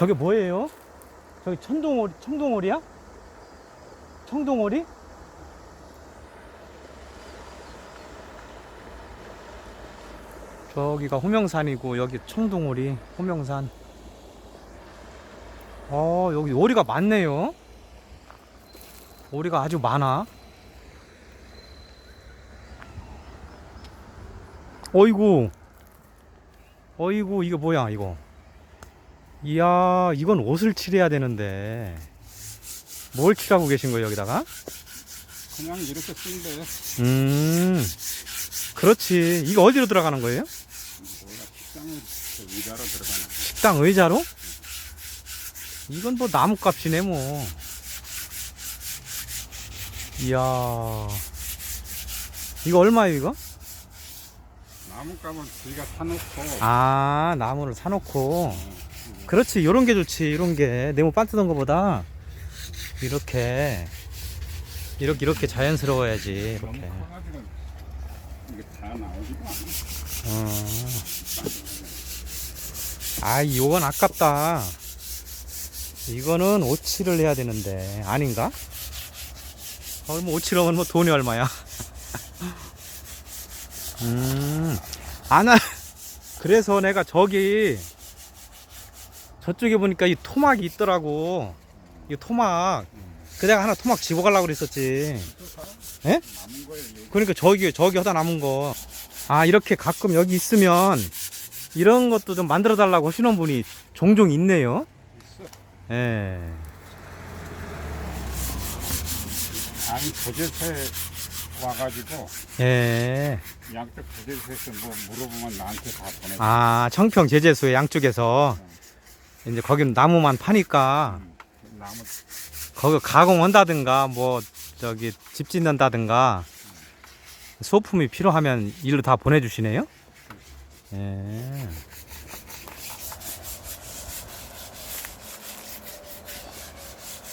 저게 뭐예요? 저기 천둥오리, 청동오리야? 청동오리? 저기가 호명산이고 여기 청동오리 호명산 어 여기 오리가 많네요 오리가 아주 많아 어이구 어이구 이거 뭐야 이거 이야 이건 옷을 칠해야 되는데. 뭘 칠하고 계신 거예요 여기다가? 그냥 이렇게 쓴데. 음 그렇지. 이거 어디로 들어가는 거예요? 그 의자로 들어가는 식당 의자로? 이건 뭐 나무값이네 뭐. 이야. 이거 얼마예요 이거? 나무값은 저희가 사놓고. 아 나무를 사놓고. 어, 그렇지 요런 게 좋지 이런 게. 네모 반뜨던 거보다. 이렇게. 이렇게 이렇게 자연스러워야지 이렇게. 어. 아 이건 아깝다. 이거는 오칠을 해야 되는데. 아닌가? 어, 뭐 오칠하면 뭐 돈이 얼마야? 음. 아나 그래서 내가 저기 저쪽에 보니까 이 토막이 있더라고 이 토막 그 내가 하나 토막 집어가려고 그랬었지? 예? 그러니까 저기 저기 하다 남은 거. 아 이렇게 가끔 여기 있으면 이런 것도 좀 만들어 달라고 하시는 분이 종종 있네요. 예. 아니 도제소에 와가지고 예. 양쪽 도제소에서 뭐 물어보면 나한테 다 보내 아 청평 제재소의 양쪽에서 이제 거기는 나무만 파니까 음, 나무 거기 가공한다든가 뭐 저기 집 짓는다든가 소품이 필요하면 일로 다 보내주시네요. 예.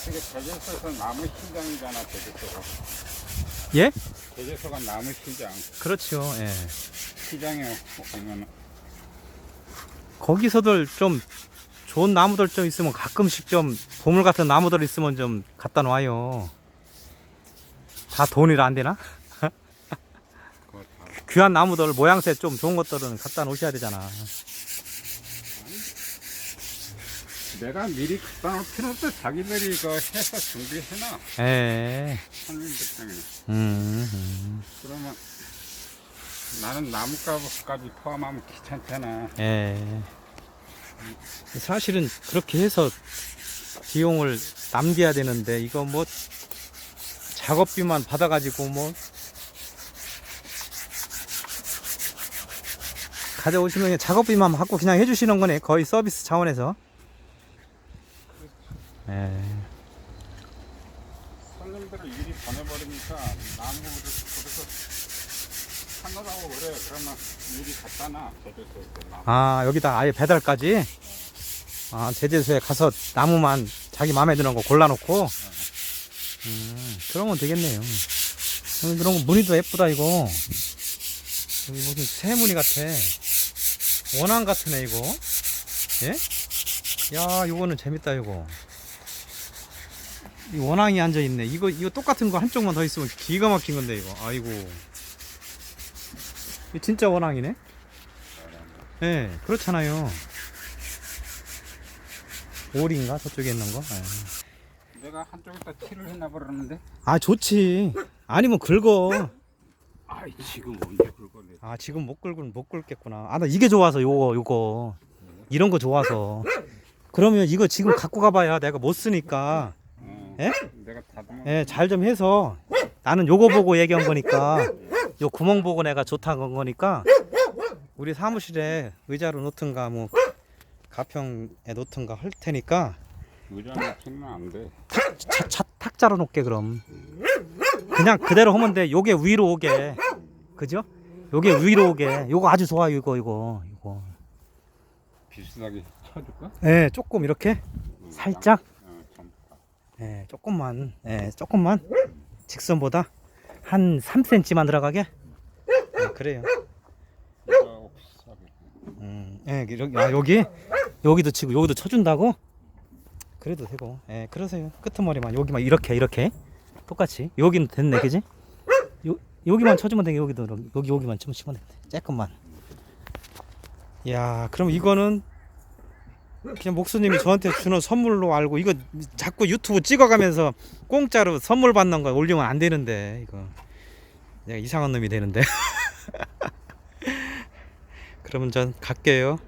이게 도제소에서 나무 시장이잖아 도제소가 예? 도제소가 나무 시장 그렇죠. 예. 시장에 오면 거기서들 좀 좋은 나무들 좀 있으면 가끔씩 좀 보물 같은 나무들 있으면 좀 갖다 놔요. 다 돈이라 안 되나? 귀한 나무들 모양새 좀 좋은 것들은 갖다 놓으셔야 되잖아. 내가 미리 갖다 놓을 필요 없어. 자기들이 이거 해서 준비해놔. 에. 손님들 때문에. 음, 음. 그러면 나는 나무값까지 포함하면 귀찮잖아. 에. 사실은 그렇게 해서 비용을 남겨야 되는데 이거 뭐 작업비만 받아가지고 뭐 가져오시면 작업비만 받고 그냥 해주시는 거네 거의 서비스 차원에서 예. 손님들을 미리 보내버리니까 나무를 그래서 사놓으라고 그래. 그러면 미리 갖다 놔. 저쪽에 나무. 아 여기다 아예 배달까지? 아 제재소에 가서 나무만 자기 마음에 드는 거 골라놓고? 음, 그러면 되겠네요. 음, 그런 거 무늬도 예쁘다 이거. 여기 무슨 새무늬 같아. 원앙 같으네 이거. 예? 야 이거는 재밌다 이거. 이 원앙이 앉아 있네. 이거 이거 똑같은 거 한쪽만 더 있으면 기가 막힌 건데 이거. 아이고 이 진짜 원앙이네 예, 그렇잖아요. 오리인가? 저쪽에 있는 거? 예. 내가 한쪽에다 티를 해놔 버렸는데. 아, 좋지. 아니면 긁어. 아이 지금 언제 긁어내? 아, 지금 못 긁은, 못 긁겠구나. 아, 나 이게 좋아서, 요거, 요거. 이런 거 좋아서. 그러면 이거 지금 갖고 가봐야 내가 못 쓰니까. 어, 예? 내가 다듬어. 예, 잘 좀 해서. 나는 요거 보고 얘기한 거니까. 요 구멍 보고 내가 좋다는 거니까. 우리 사무실에 의자로 놓든가, 뭐, 가평에 놓든가 할 테니까. 의자 놓치면 안 돼. 차, 차, 탁자로 놓게 그럼 그냥 그대로 하면 돼 요게 위로 오게 그죠? 요게 위로 오게 요거 아주 좋아요 이거 이거 이거 비슷하게 쳐줄까? 예 조금 이렇게 살짝 어, 좀. 예 조금만 예 조금만 직선보다 한 3cm만 들어가게? 예, 그래요. 음, 예 여기 아, 여기? 여기도 치고 여기도 쳐준다고? 그래도 되고. 예 그러세요. 끄트머리만. 여기만 이렇게 이렇게. 똑같이. 여기는 됐네 그지? 요 여기만 쳐주면 되게 여기도 여기 여기만 좀 치면 돼. 조금만. 야 그럼 이거는 그냥 목수님이 저한테 주는 선물로 알고 이거 자꾸 유튜브 찍어가면서 공짜로 선물 받는 거 올리면 안 되는데 이거. 내가 이상한 놈이 되는데. 그러면 전 갈게요